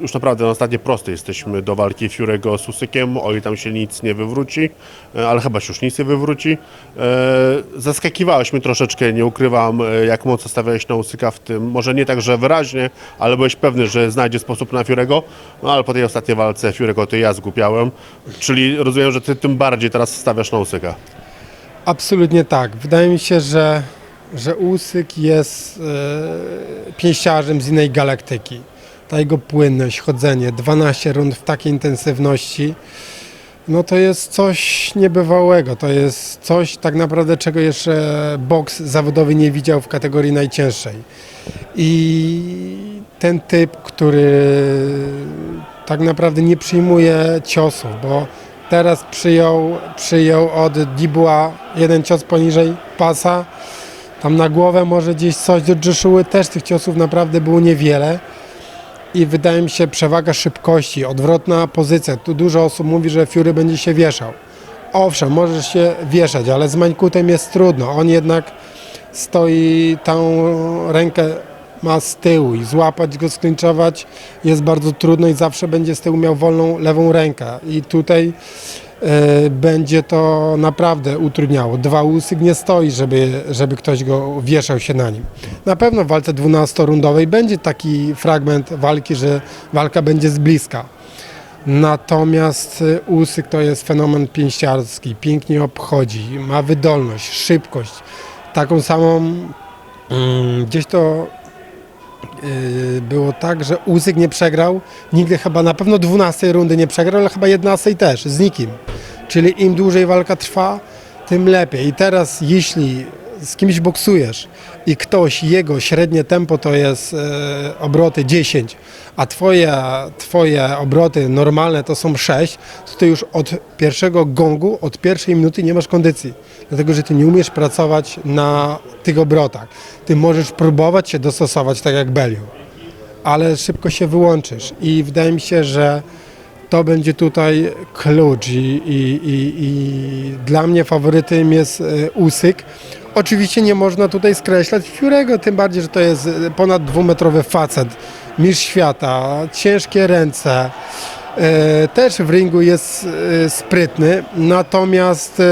Już naprawdę na ostatnie proste jesteśmy do walki Fiurego z Usykiem, o ile tam się nic nie wywróci, e, ale chyba się już nic nie wywróci. E, Zaskakiwałeś mnie troszeczkę, nie ukrywam, e, jak mocno stawiałeś na Usyka w tym, może nie tak, że wyraźnie, ale byłeś pewny, że znajdzie sposób na Fiurego, no ale po tej ostatniej walce Fiurego to ja zgłupiałem, czyli rozumiem, że ty tym bardziej teraz stawiasz na Usyka. Absolutnie tak. Wydaje mi się, że, że Usyk jest e, pięściarzem z innej galaktyki. Ta jego płynność, chodzenie, 12 rund w takiej intensywności, no to jest coś niebywałego. To jest coś tak naprawdę, czego jeszcze boks zawodowy nie widział w kategorii najcięższej. I ten typ, który tak naprawdę nie przyjmuje ciosów, bo teraz przyjął, przyjął od Dibua jeden cios poniżej pasa. Tam na głowę może gdzieś coś do Joshua, też tych ciosów naprawdę było niewiele. I wydaje mi się przewaga szybkości, odwrotna pozycja. Tu dużo osób mówi, że Fury będzie się wieszał. Owszem, możesz się wieszać, ale z Mańkutem jest trudno. On jednak stoi, tą rękę ma z tyłu i złapać go, sklinczować jest bardzo trudno i zawsze będzie z tyłu miał wolną lewą rękę. I tutaj będzie to naprawdę utrudniało. Dwa usyk nie stoi, żeby, żeby ktoś go wieszał się na nim. Na pewno w walce 12-rundowej będzie taki fragment walki, że walka będzie z bliska. Natomiast y, Usyk to jest fenomen pięściarski, pięknie obchodzi, ma wydolność, szybkość. Taką samą mm, gdzieś to było tak, że Usyk nie przegrał, nigdy chyba na pewno 12 rundy nie przegrał, ale chyba 11 też, z nikim. Czyli im dłużej walka trwa, tym lepiej. I teraz jeśli z kimś boksujesz i ktoś, jego średnie tempo to jest e, obroty 10, a twoje, twoje obroty normalne to są 6, to ty już od pierwszego gongu, od pierwszej minuty nie masz kondycji. Dlatego, że ty nie umiesz pracować na tych obrotach. Ty możesz próbować się dostosować tak jak Beliu, ale szybko się wyłączysz i wydaje mi się, że to będzie tutaj klucz i, i, i, i dla mnie faworytem jest e, Usyk. Oczywiście nie można tutaj skreślać Fiurego, tym bardziej, że to jest e, ponad dwumetrowy facet, mistrz świata, ciężkie ręce, e, też w ringu jest e, sprytny, natomiast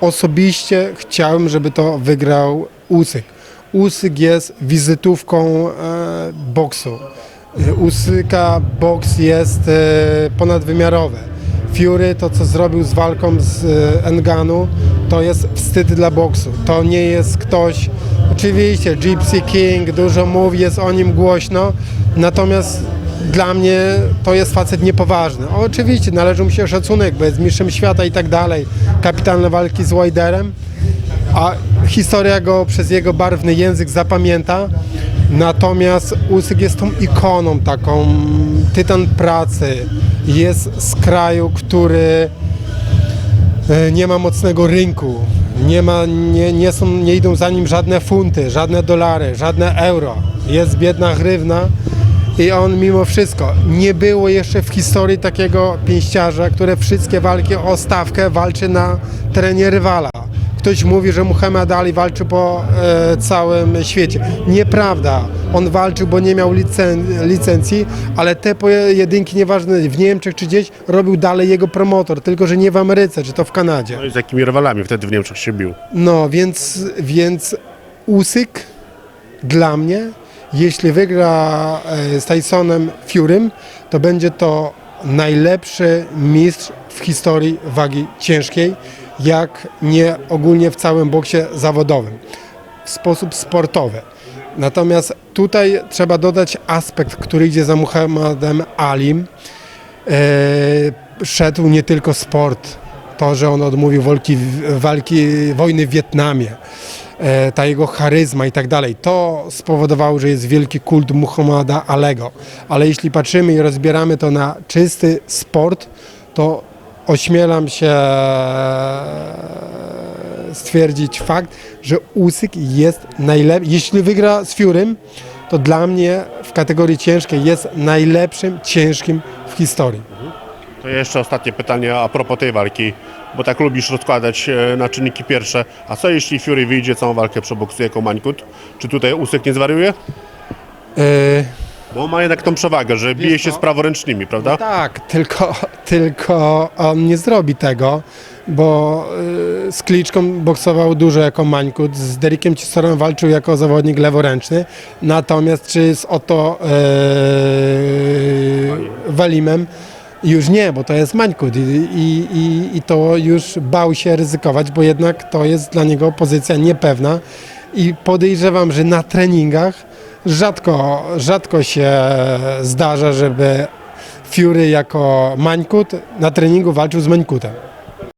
osobiście chciałem, żeby to wygrał Usyk. Usyk jest wizytówką boksu. Usyka boks jest ponadwymiarowy. Fury, to co zrobił z walką z Enganu, to jest wstyd dla boksu. To nie jest ktoś, oczywiście Gypsy King, dużo mówi, jest o nim głośno, natomiast dla mnie to jest facet niepoważny. Oczywiście należy mu się szacunek, bo jest mistrzem świata i tak dalej. Kapitalne walki z Widerem, a historia go przez jego barwny język zapamięta. Natomiast Usyk jest tą ikoną taką, tytan pracy. Jest z kraju, który e, nie ma mocnego rynku. Nie, ma, nie, nie, są, nie idą za nim żadne funty, żadne dolary, żadne euro. Jest biedna hrywna i on mimo wszystko nie było jeszcze w historii takiego pięściarza, które wszystkie walki o stawkę walczy na terenie rywala. Ktoś mówi, że Muhammad Ali walczy po e, całym świecie. Nieprawda. On walczył, bo nie miał licen licencji, ale te pojedynki, nieważne w Niemczech czy gdzieś, robił dalej jego promotor, tylko że nie w Ameryce, czy to w Kanadzie. No i z jakimi rywalami wtedy w Niemczech się bił. No, więc, więc Usyk dla mnie, jeśli wygra e, z Tysonem Furym, to będzie to najlepszy mistrz w historii wagi ciężkiej, jak nie ogólnie w całym boksie zawodowym, w sposób sportowy. Natomiast tutaj trzeba dodać aspekt, który idzie za Muhammadem Alim. E, szedł nie tylko sport, to, że on odmówił walki, walki wojny w Wietnamie, e, ta jego charyzma i tak dalej, to spowodowało, że jest wielki kult Muhammada Alego. Ale jeśli patrzymy i rozbieramy to na czysty sport, to ośmielam się stwierdzić fakt, że Usyk jest najlepszy. Jeśli wygra z Furym, to dla mnie w kategorii ciężkiej jest najlepszym ciężkim w historii. To jeszcze ostatnie pytanie a propos tej walki, bo tak lubisz rozkładać e, na czynniki pierwsze. A co jeśli Fury wyjdzie całą walkę przeboksuje jako Mańkut? Czy tutaj Usyk nie zwariuje? E, Bo ma jednak tą przewagę, że bije się co? z praworęcznymi, prawda? Tak, tylko, tylko on nie zrobi tego, bo y, z Kliczką boksował dużo jako Mańkut, z Derikiem Cisorem walczył jako zawodnik leworęczny, natomiast czy z Oto yy, Walimem już nie, bo to jest Mańkut i, i, i, i to już bał się ryzykować, bo jednak to jest dla niego pozycja niepewna i podejrzewam, że na treningach rzadko, rzadko się zdarza, żeby Fury jako Mańkut na treningu walczył z Mańkutem.